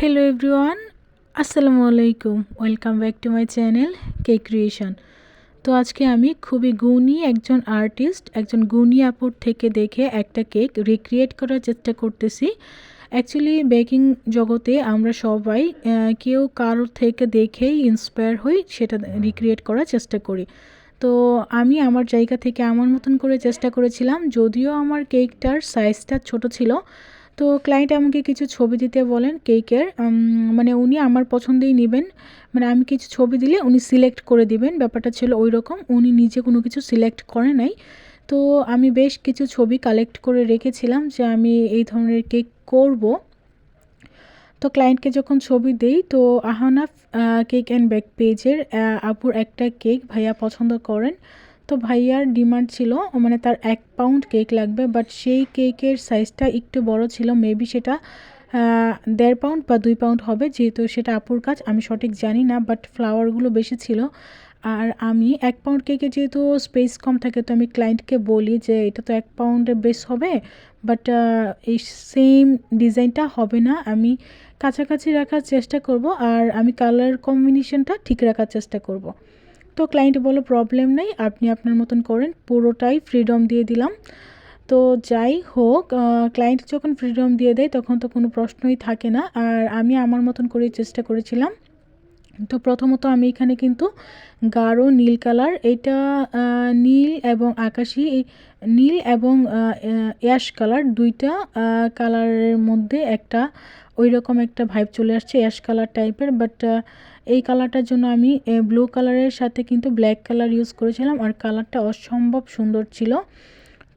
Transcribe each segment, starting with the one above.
Hello everyone আসসালামু আলাইকুম welcome back to my channel K creation তো আজকে আমি খুবই গুণী একজন আর্টিস্ট একজন গুণী আপুর থেকে দেখে একটা কেক রিক্রিয়েট করার চেষ্টা করতেছি। অ্যাকচুয়ালি বেকিং জগতে আমরা সবাই কেউ কারোর থেকে দেখেই ইন্সপায়ার হই, সেটা রিক্রিয়েট করার চেষ্টা করি। তো আমি আমার জায়গা থেকে আমার মতন করে চেষ্টা করেছিলাম, যদিও আমার কেকটার সাইজটা ছোট ছিল তো ক্লায়েন্ট আমাকে কিছু ছবি দিতে বলেন কেকের মানে উনি আমার পছন্দেই নেবেন। মানে আমি কিছু ছবি দিলে উনি সিলেক্ট করে দিবেন, ব্যাপারটা ছিল ওই রকম উনি নিজে কোনো কিছু সিলেক্ট করে নাই। তো আমি বেশ কিছু ছবি কালেক্ট করে রেখেছিলাম যে আমি এই ধরনের কেক করব। তো ক্লায়েন্টকে যখন ছবি দেই, তো আহানাফ কেক অ্যান্ড ব্যাক পেজের আপুর একটা কেক ভাইয়া পছন্দ করেন। তো ভাইয়ার ডিমান্ড ছিল মানে তার এক পাউন্ড কেক লাগবে বাট সেই কেকের সাইজটা একটু বড় ছিল মেবি সেটা দেড় পাউন্ড বা দুই পাউন্ড হবে, যেহেতু সেটা আপুর কাজ, আমি সঠিক জানি না বাট ফ্লাওয়ারগুলো বেশি ছিল। আর আমি এক পাউন্ড কেকে যেহেতু স্পেস কম থাকে, তো আমি ক্লায়েন্টকে বলি যে, এটা তো এক পাউন্ডের বেশ হবে বাট এই সেম ডিজাইনটা হবে না। আমি কাছাকাছি রাখার চেষ্টা করব, আর আমি কালার কম্বিনেশনটা ঠিক রাখার চেষ্টা করব। তো ক্লায়েন্ট বলো প্রবলেম নেই, আপনি আপনার মতন করেন, পুরোটাই ফ্রিডম দিয়ে দিলাম। তো যাই হোক ক্লায়েন্ট যখন ফ্রিডম দিয়ে দেয়, তখন তো কোনো প্রশ্নই থাকে না। আর আমি আমার মতন করেই চেষ্টা করেছিলাম। তো প্রথমত আমি এখানে কিন্তু গাঢ় নীল কালার এটা নীল এবং আকাশি নীল এবং অ্যাশ কালার দুইটা কালারের মধ্যে একটা ওই রকম একটা ভাইব চলে আসছে অ্যাশ কালার টাইপের বাট এই কালারটার জন্য আমি ব্লু কালারের সাথে কিন্তু ব্ল্যাক কালার ইউজ করেছিলাম আর কালারটা অসম্ভব সুন্দর ছিল।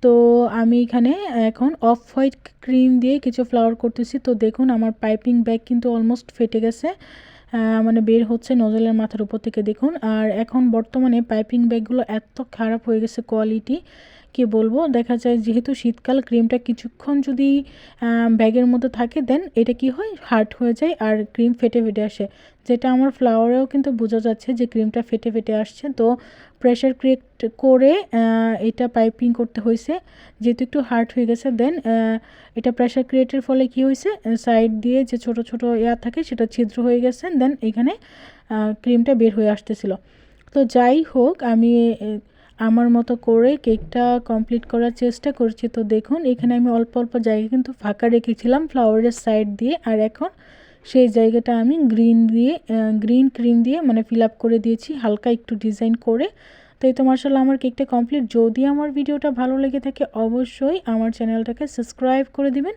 তো আমি এখানে এখন অফ হোয়াইট ক্রিম দিয়ে কিছু ফ্লাওয়ার করতেছি। তো দেখুন আমার পাইপিং ব্যাগ কিন্তু অলমোস্ট ফেটে গেছে। মানে বের হচ্ছে নজলের মাথার উপর থেকে দেখুন। আর এখন বর্তমানে পাইপিং ব্যাগগুলো এত খারাপ হয়ে গেছে কোয়ালিটি কি বলব? দেখা যায় যেহেতু শীতকাল, ক্রিমটা কিছুক্ষণ যদি ব্যাগের মধ্যে থাকে দেন এটা কি হয়? হার্ড হয়ে যায় আর ক্রিম ফেটে ফেটে আসে। যেটা আমার ফ্লাওয়ারেও কিন্তু বোঝা যাচ্ছে যে ক্রিমটা ফেটে ফেটে আসছে। তো প্রেশার ক্রিয়েট করে এটা পাইপিং করতে হয়েছে যেহেতু একটু হার্ড হয়ে গেছে দেন এটা প্রেশার ক্রিয়েটের ফলে কি হয়েছে সাইড দিয়ে যে ছোট ছোট এয়ার থাকে, সেটা ছিদ্র হয়ে গেছে দেন এখানে ক্রিমটা বের হয়ে আসতেছিল। তো যাই হোক, আমি আমার মতো করে কেকটা কমপ্লিট করার চেষ্টা করছি। তো দেখুন, এখানে আমি অল্প অল্প জায়গা কিন্তু ফাঁকা রেখেছিলাম ফ্লাওয়ারের সাইড দিয়ে। আর এখন সেই জায়গাটা আমি গ্রিন দিয়ে গ্রিন ক্রিম দিয়ে মানে ফিল আপ করে দিয়েছি, হালকা একটু ডিজাইন করে। তো এই তো মার্শাল আমার কেকটা কমপ্লিট যদি আমার ভিডিওটা ভালো লেগে থাকে, অবশ্যই আমার চ্যানেলটাকে সাবস্ক্রাইব করে দিবেন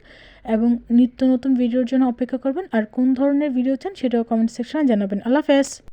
এবং নিত্য নতুন ভিডিওর জন্য অপেক্ষা করবেন। আর কোন ধরনের ভিডিও চান, সেটাও কমেন্ট সেকশানে জানাবেন। আল্লাহ হাফেজ।